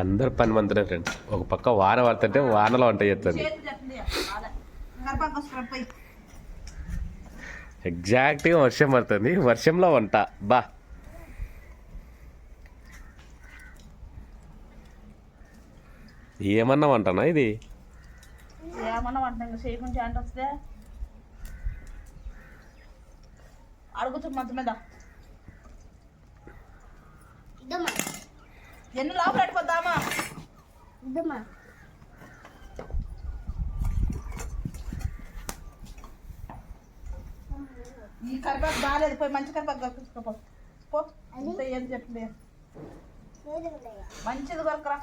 అందరు పని మంతులే ఫ్రెండ్స్ ఒక పక్క వాన పడుతుంటే వానలో వంట చేస్తుంది. పోయి ఎగ్జాక్ట్గా వర్షం పడుతుంది. వర్షంలో వంట. బా. ఏమన్నా వంటనా ఇది? ఏమన్నా వంట ఇంకా చేయకుండా అంటే వస్తే? అడుగుతు మంచం మీద. ఎన్ని లోపల పెట్టుకోద్దామా ఇద్దమ్మా ఈ కరివేపాకు బాగాలేదు పోయి మంచి కరివేపాకు కలుపుకోపో పో. ఏం చెప్తుంది మంచిది కొరకరా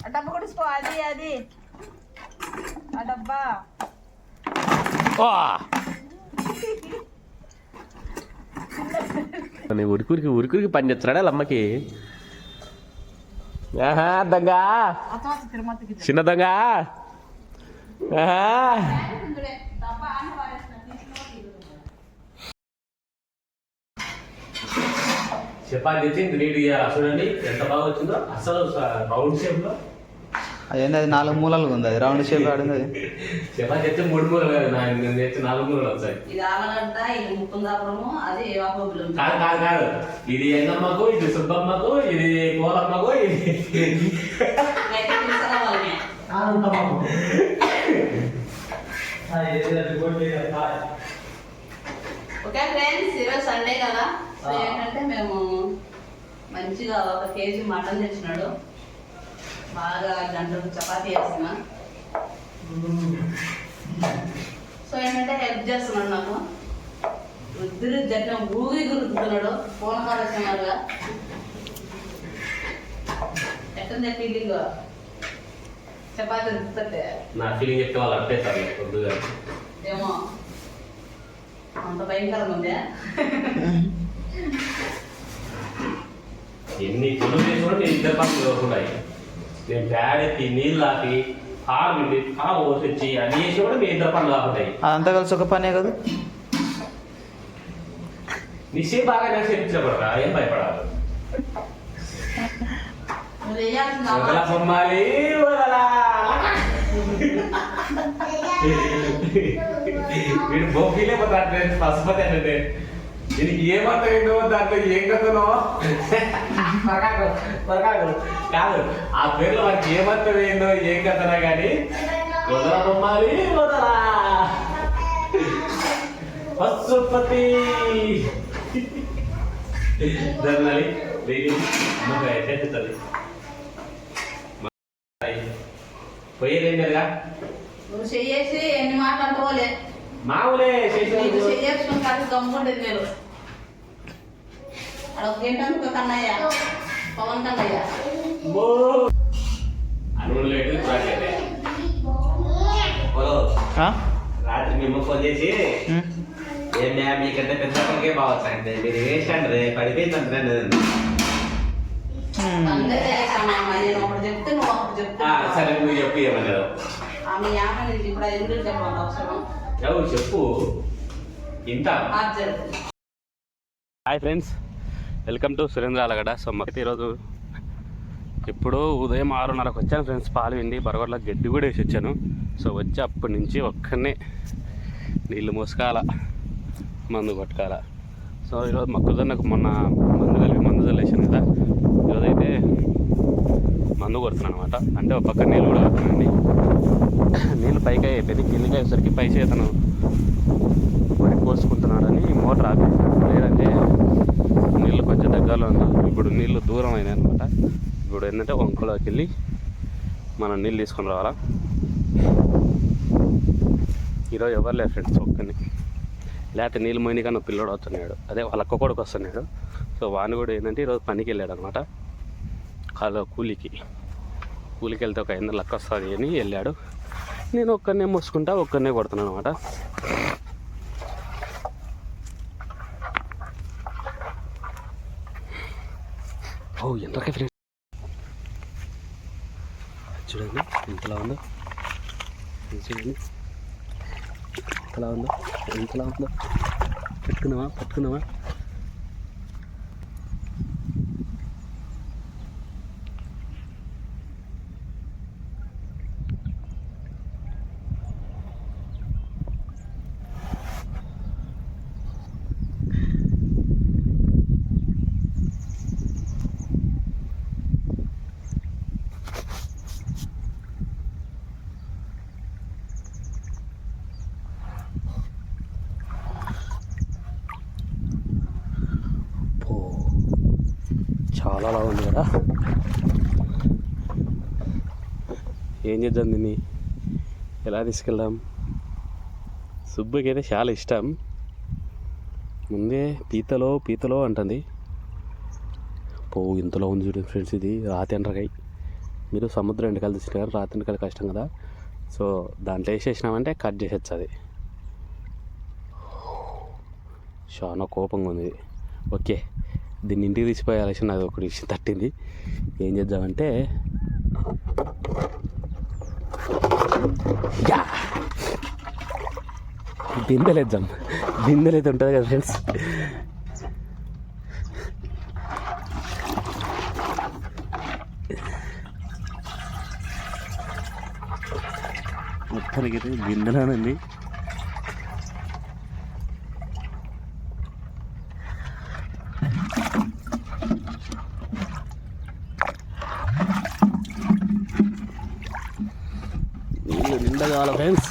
ఆ డబ్బా కూడా తీసుకో అది అది. ఆ డబ్బా. ఉరికురికి ఉరికురికి పని చేస్తున్నాడా అమ్మకి ఆహా దొంగ. చిన్న దొంగ చపాతి తెచ్చింది నీట్గా చూడండి ఎంత బాగా వచ్చిందో. అసలు రౌండ్ షేప్లో అదేంది అది నాలుగు మూలలుగా ఉంది అది రౌండ్ షేప్ ఆడింది అది? చపాతి మూడు మూలలు నేను నాలుగు మూలలు ఇది ఆమగడ్డ ఇది ముకుందాపురము అది ఏవాకోబులం కాదు కాదు కాదు. ఇది ఎంగమ్మకు ఇది సుబ్బమ్మకు ఇది పోలమ్మకు ఇది ఓకే ఫ్రెండ్స్ ఈరోజు సండే కదా. సో ఏంటంటే మేము మంచిగా ఒక కేజీ మటన్ తెచ్చినాడు. బాగా గంటకు చపాతీ వేస్తున్నా. సో ఏంటంటే హెల్ప్ చేస్తున్నాడు నాకు. ఇద్దరు జట్టు ఊగి గురుతున్నాడు ఫోన్ కాల్ వచ్చినారుగా ఎట్టుంది ఫీలింగ్ చపాతీ రుద్దుతుంటే నా ఫీలింగ్ చెప్తే వాళ్ళు అట్టేస్తారు ఏమో. అంత భయంకరంగా ఉందే. ఎన్ని కూడా నేను ఇద్దరు పనులు దొరుకుతున్నాయి నేను నీళ్ళు ఆపి పిండి పాలు పోసొచ్చి అన్ని చేసి కూడా మీ ఇద్దరు పనులు ఆపుతాయి అదంతా కలిసి ఒక పనే కదా. నిశ్చయం బాగా ఏం భయపడాలి? నువ్వు చేయాల్సిన వదల బొమ్మాలి వదలా. వీడు బొబ్బిలే పోతాడు పసుపతి అంటే. దీనికి ఏమర్థం ఏంటో దాంట్లో ఏం కథనో పరకాకు పరకాకు కాదు ఆ పేర్లో మనకి ఏమర్థం ఏందో ఏం కథనా కానీ వదల బొమ్మాలి వదలా పశుపతి ధర్నాలి అమ్మకాయ చేస్తుంది పోయేదేం జరగా నువ్వు చెయ్యేసి ఎన్ని మాటలు అంటుకోలే మామూలే చెయ్యేసుకుని కాదు గమ్ముండేది నేను. ఏంటంటే కన్నయ్య. పవన్ కన్నయ్య? రాత్రి మేము ఫోన్ చేసి. ఏం మ్యామ్ మీకంటే పెద్ద పనికే బాగుంది మీరు వేసండి పడిపోయింది అంటే ఉమ్. అందరూ చేసామమ్మ నేను సరే నువ్వు చెప్పు ఏమన్నారు ఆమె ఇప్పుడు ఎందుకు చెప్పాలి అవసరం ఎవరు చెప్పు? ఇంత? Hi friends welcome to Surendra Alagada. So మాకైతే ఈరోజు ఇప్పుడు ఉదయం ఆరున్నరకు వచ్చాను ఫ్రెండ్స్ పాలు విండి బరగొట్ల గడ్డి కూడా వేసి వచ్చాను. సో వచ్చి అప్పటి నుంచి ఒక్కనే నీళ్ళు మోసుకాల మందు కొట్టుకాల సో ఈరోజు మొక్కజొన్నకు మొన్న మందు కలిపి మందు చల్లేసాను కదా. ఈరోజు అయితే మందు కొడుతున్నాను అనమాట అంటే ఒక పక్క నీళ్ళు కూడా కొడుతున్నానండి. నీళ్ళు పైకి అయిపోయింది. కిందికి అయ్యేసరికి పై చేతను మరి కోసుకుంటున్నాడని మోటార్ ఆపేసాను లేదంటే నీళ్ళు కొంచెం దగ్గరలో ఉంది ఇప్పుడు నీళ్ళు దూరం అయినాయి అనమాట ఇప్పుడు ఏంటంటే వంకలోకి వెళ్ళి మనం నీళ్ళు తీసుకొని రావాలా? ఈరోజు ఎవరు లేరు ఫ్రెండ్స్ ఒక్కని లేకపోతే నీళ్ళు మోయిన కన్నా పిల్లోడు వస్తున్నాడు. అదే వాళ్ళ అక్క కొడుకు వస్తున్నాడు. సో వాని కూడా ఏంటంటే ఈరోజు పనికి వెళ్ళాడు అనమాట కాలు కూలికి. కూలికి వెళ్తే ఒక ఐదు లెక్క వస్తుంది అని వెళ్ళాడు. నేను ఒక్కనే మోసుకుంటా ఒక్కనే కొడుతున్నాను అనమాట. ఓ ఎంతకే ఫ్రెండ్స్ చూడండి ఎంతలా ఉందో. చూడండి ఎంతలా ఉందో ఎంతలా ఉందో. పెట్టుకున్నావా? పట్టుకున్నావా? చాలా అలా ఉంది కదా. ఏం చేద్దాం దీన్ని ఎలా తీసుకెళ్దాం? సుబ్బుకి అయితే చాలా ఇష్టం. ముందే పీతలో పీతలో అంటుంది. పోవు ఇంతలో ఉంది చూడండి ఫ్రెండ్స్ ఇది. రాతి ఎండ్రకాయ. మీరు సముద్రం ఎండకాయలు తీసుకున్నారు రాతి ఎండకాయలు కష్టం కదా. సో దాంట్లో వేసేసినామంటే కట్ చేసేచ్చు అది. చాలా కోపంగా ఉంది. ఓకే. దీన్ని ఇంటికి తీసిపోయాల్సి అది ఒకటి విషయం తట్టింది. ఏం చేద్దామంటే యా! బిందెలేద్దాం. బిందెలైతే ఉంటుంది కదా ఫ్రెండ్స్ మొత్తానికి అయితే బిందెలోనండి నీళ్ళు నిండా కావాలి ఫ్రెండ్స్.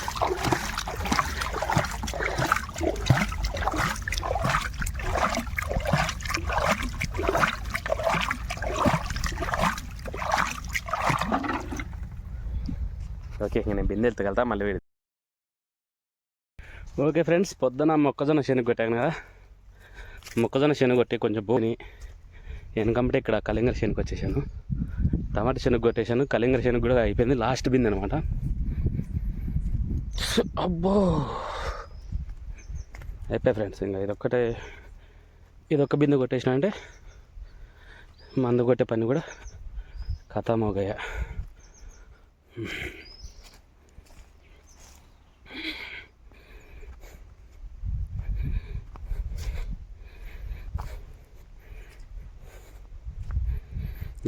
ఓకే ఇంక నేను బిందె ఎత్తుకెళ్తా మళ్ళీ వీడి ఓకే ఫ్రెండ్స్ పొద్దున మొక్కజొన్న శనగ కొట్టాను కదా. మొక్కజొన్న శనగ కొట్టి కొంచెం భూమిని వెనకంటే ఇక్కడ కలింగర శనగ వచ్చేసాను టమాటా శనగ కొట్టేశాను కలింగర శనగ కూడా అయిపోయింది లాస్ట్ బిందె అనమాట అబ్బో. అయిపోయి ఫ్రెండ్స్ ఇంకా ఇదొక్కటే ఇదొక్క బిందె కొట్టేసిన అంటే మందు కొట్టే పని కూడా కథమోగయ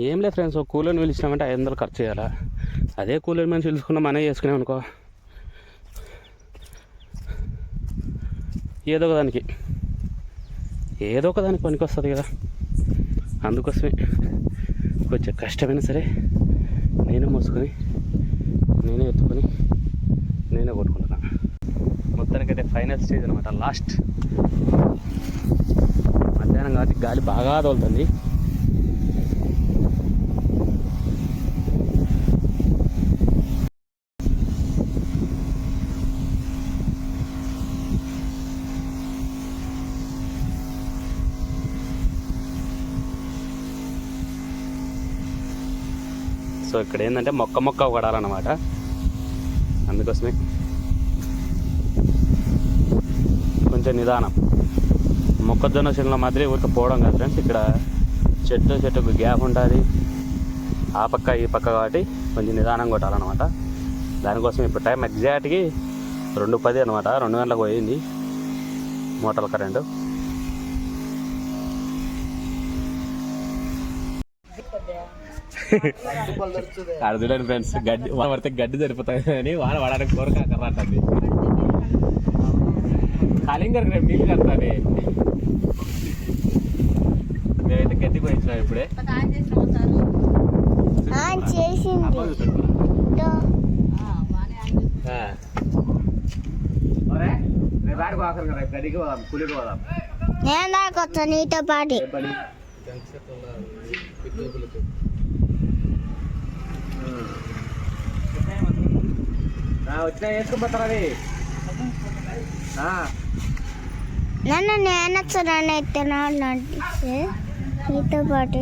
ఏం లేదు ఫ్రెండ్స్ ఒక కూలర్ని పిలిచినామంటే ఐదు వందలు ఖర్చు చేయాలా? అదే కూలర్ మనిషి పిలుచుకున్నా మనే చేసుకున్నాం అనుకో ఏదో ఒక దానికి. ఏదో ఒక దానికి పనికి వస్తుంది కదా. అందుకోసమే కొంచెం కష్టమైనా సరే నేనే మోసుకొని నేనే ఎత్తుకొని నేనే కొట్టుకుంటున్నా. మొత్తానికైతే ఫైనల్ స్టేజ్ అనమాట లాస్ట్. మధ్యాహ్నం కాబట్టి గాలి బాగా తోలుతుంది. సో ఇక్కడ ఏంటంటే మొక్క మొక్క పడాలన్నమాట. అందుకోసమే కొంచెం నిదానం. మొక్కజొన్న చెట్ల మాదిరి ఊరికి పోవడం కాదు ఫ్రెండ్స్ ఇక్కడ చెట్టు చెట్టుకు గ్యాప్ ఉంటుంది. ఆ పక్క ఈ పక్క కాబట్టి కొంచెం నిదానం కొట్టాలన్నమాట. దానికోసం ఇప్పుడు టైం ఎగ్జాక్ట్కి రెండు పది అనమాట రెండు గంటలకు పోయింది మోటార్ కరెంటు. చూడండి ఫ్రెండ్స్ గడ్డి వాన పడితే గడ్డి సరిపోతుంది అని వాన పడడానికి కోరిక కర్రంటుంది కాలింగర్ రేపు నీళ్ళు కడతానే. మేమైతే గడ్డి పోయించినాం ఇప్పుడే. ఆన్ చేసిన ఒకసారి ఆన్ చేసింది అమ్మ చూపెట్టుకున్నా. దో. బాగానే ఆన్ చేసిన ఆ. ఒరే, రేపు ఆడికి ఆఖరికి రా, రేపు గడ్డికి పోదాం కూలికి పోదాం నేను దాకొచ్చా నీతో పాటు ఏం పని వచ్చినా వేసుకుపోతారా అవి నన్ను నేను వచ్చాను తినాలి మీతో పాటు.